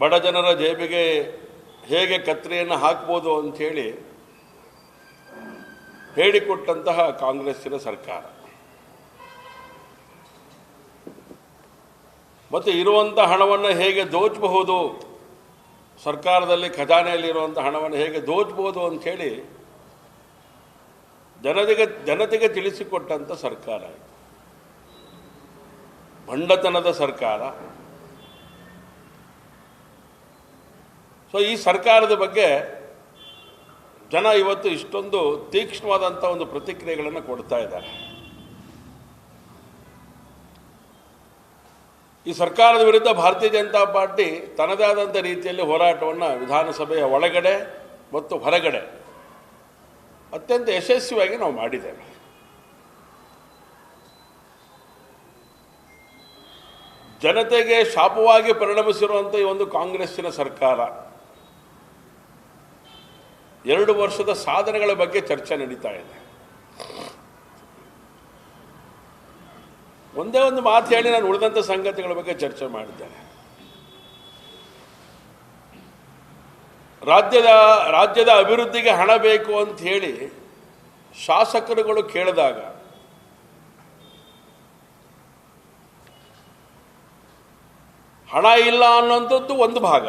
ಬಡ ಜನರ ಜೇಬಿಗೆ ಹೇಗೆ ಕತ್ರಿಯನ್ನು ಹಾಕ್ಬೋದು ಅಂಥೇಳಿ ಹೇಳಿಕೊಟ್ಟಂತಹ ಕಾಂಗ್ರೆಸ್ಸಿನ ಸರ್ಕಾರ. ಮತ್ತು ಇರುವಂಥ ಹಣವನ್ನು ಹೇಗೆ ದೋಚಬಹುದು, ಸರ್ಕಾರದಲ್ಲಿ ಖಜಾನೆಯಲ್ಲಿರುವಂಥ ಹಣವನ್ನು ಹೇಗೆ ದೋಚಬಹುದು ಅಂಥೇಳಿ ಜನತೆಗೆ ಜನತೆಗೆ ತಿಳಿಸಿಕೊಟ್ಟಂಥ ಸರ್ಕಾರ ಬಂಡತನದ ಸರ್ಕಾರ. ಸೊ ಈ ಸರ್ಕಾರದ ಬಗ್ಗೆ ಜನ ಇವತ್ತು ಇಷ್ಟೊಂದು ತೀಕ್ಷ್ಣವಾದಂಥ ಒಂದು ಪ್ರತಿಕ್ರಿಯೆಗಳನ್ನು ಕೊಡ್ತಾ ಇದ್ದಾರೆ. ಈ ಸರ್ಕಾರದ ವಿರುದ್ಧ ಭಾರತೀಯ ಜನತಾ ಪಾರ್ಟಿ ತನ್ನದೇ ಆದಂಥ ರೀತಿಯಲ್ಲಿ ಹೋರಾಟವನ್ನು ವಿಧಾನಸಭೆಯ ಒಳಗಡೆ ಮತ್ತು ಹೊರಗಡೆ ಅತ್ಯಂತ ಯಶಸ್ವಿಯಾಗಿ ನಾವು ಮಾಡಿದ್ದೇವೆ. ಜನತೆಗೆ ಶಾಪವಾಗಿ ಪರಿಣಮಿಸಿರುವಂಥ ಈ ಒಂದು ಕಾಂಗ್ರೆಸ್ಸಿನ ಸರ್ಕಾರ ಎರಡು ವರ್ಷದ ಸಾಧನೆಗಳ ಬಗ್ಗೆ ಚರ್ಚೆ ನಡೀತಾ ಇದೆ. ಒಂದೇ ಒಂದು ಮಾತು ಹೇಳಿ ನಾನು ಉಳಿದಂಥ ಸಂಗತಿಗಳ ಬಗ್ಗೆ ಚರ್ಚೆ ಮಾಡಿದ್ದೇನೆ. ರಾಜ್ಯದ ರಾಜ್ಯದ ಅಭಿವೃದ್ಧಿಗೆ ಹಣ ಬೇಕು ಅಂತ ಹೇಳಿ ಶಾಸಕರುಗಳು ಕೇಳಿದಾಗ ಹಣ ಇಲ್ಲ ಅನ್ನೋಂಥದ್ದು ಒಂದು ಭಾಗ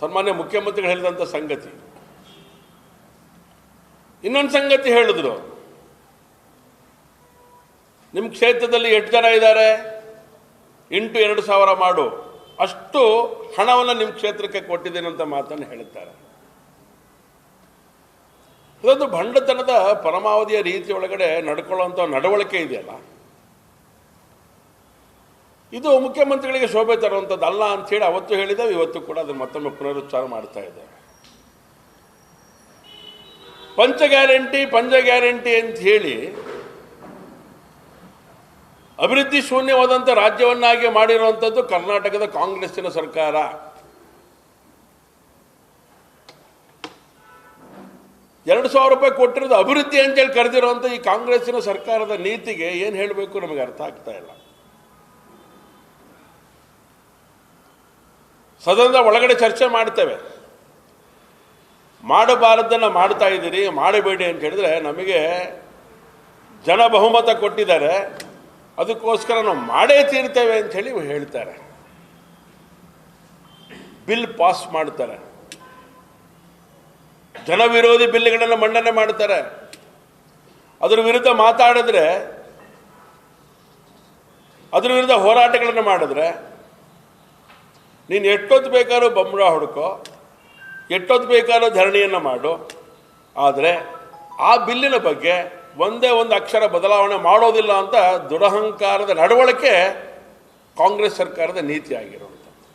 ಸನ್ಮಾನ್ಯ ಮುಖ್ಯಮಂತ್ರಿಗಳು ಹೇಳಿದಂಥ ಸಂಗತಿ. ಇನ್ನೊಂದು ಸಂಗತಿ ಹೇಳಿದ್ರು. ನಿಮ್ಮ ಕ್ಷೇತ್ರದಲ್ಲಿ ಎಷ್ಟು ಜನ ಇದ್ದಾರೆ? ಎಂಟು ಎರಡು ಸಾವಿರ ಮಾಡು. ಅಷ್ಟು ಹಣವನ್ನು ನಿಮ್ಮ ಕ್ಷೇತ್ರಕ್ಕೆ ಕೊಟ್ಟಿದ್ದೇನೆ ಅಂತ ಮಾತನ್ನು ಹೇಳುತ್ತಾರೆ ಇದೊಂದು ಭಂಡತನದ ಪರಮಾವಧಿಯ ರೀತಿಯೊಳಗಡೆ ನಡ್ಕೊಳ್ಳುವಂಥ ನಡವಳಿಕೆ ಇದೆಯಲ್ಲ? ಇದು ಮುಖ್ಯಮಂತ್ರಿಗಳಿಗೆ ಶೋಭೆ ತರುವಂಥದ್ದು ಅಲ್ಲ ಅಂಥೇಳಿ ಅವತ್ತು ಹೇಳಿದ್ದೇವೆ, ಇವತ್ತು ಕೂಡ ಅದನ್ನು ಮತ್ತೊಮ್ಮೆ ಪುನರುಚ್ಚಾರ ಮಾಡ್ತಾ ಇದ್ದೇವೆ. ಪಂಚ ಗ್ಯಾರಂಟಿ ಪಂಚ ಗ್ಯಾರಂಟಿ ಅಂತ ಹೇಳಿ ಅಭಿವೃದ್ಧಿ ಶೂನ್ಯವಾದಂಥ ರಾಜ್ಯವನ್ನಾಗಿ ಮಾಡಿರುವಂಥದ್ದು ಕರ್ನಾಟಕದ ಕಾಂಗ್ರೆಸ್ಸಿನ ಸರ್ಕಾರ. ಎರಡು ಸಾವಿರ ರೂಪಾಯಿ ಕೊಟ್ಟಿರೋದು ಅಭಿವೃದ್ಧಿ ಅಂತೇಳಿ ಕರೆದಿರುವಂಥ ಈ ಕಾಂಗ್ರೆಸ್ಸಿನ ಸರ್ಕಾರದ ನೀತಿಗೆ ಏನು ಹೇಳಬೇಕು ನಮಗೆ ಅರ್ಥ ಆಗ್ತಾ ಇಲ್ಲ. ಸದನದ ಒಳಗಡೆ ಚರ್ಚೆ ಮಾಡ್ತೇವೆ ಮಾಡಬಾರದನ್ನು ಮಾಡ್ತಾ ಇದ್ದೀರಿ, ಮಾಡಬೇಡಿ ಅಂತ ಹೇಳಿದ್ರೆ ನಮಗೆ ಜನ ಬಹುಮತ ಕೊಟ್ಟಿದ್ದಾರೆ. ಅದಕ್ಕೋಸ್ಕರ ನಾವು ಮಾಡೇ ತೀರ್ತೇವೆ ಅಂತ ಹೇಳಿ ಹೇಳ್ತಾರೆ. ಬಿಲ್ ಪಾಸ್ ಮಾಡ್ತಾರೆ. ಜನ ವಿರೋಧಿ ಬಿಲ್ಗಳನ್ನು ಮಂಡನೆ ಮಾಡ್ತಾರೆ. ಅದರ ವಿರುದ್ಧ ಮಾತಾಡಿದ್ರೆ, ಅದರ ವಿರುದ್ಧ ಹೋರಾಟಗಳನ್ನು ಮಾಡಿದ್ರೆ ನೀನು ಎಷ್ಟೊತ್ತು ಬೇಕಾದ್ರೂ ಬಂಬಳ ಹುಡುಕೋ, ಎಷ್ಟೊತ್ತು ಬೇಕಾದ್ರೂ ಧರಣಿಯನ್ನು ಮಾಡು. ಆದರೆ ಆ ಬಿಲ್ಲಿನ ಬಗ್ಗೆ ಒಂದೇ ಒಂದು ಅಕ್ಷರ ಬದಲಾವಣೆ ಮಾಡೋದಿಲ್ಲ ಅಂತ ದುರಹಂಕಾರದ ನಡವಳಿಕೆ ಕಾಂಗ್ರೆಸ್ ಸರ್ಕಾರದ ನೀತಿ ಆಗಿರೋದು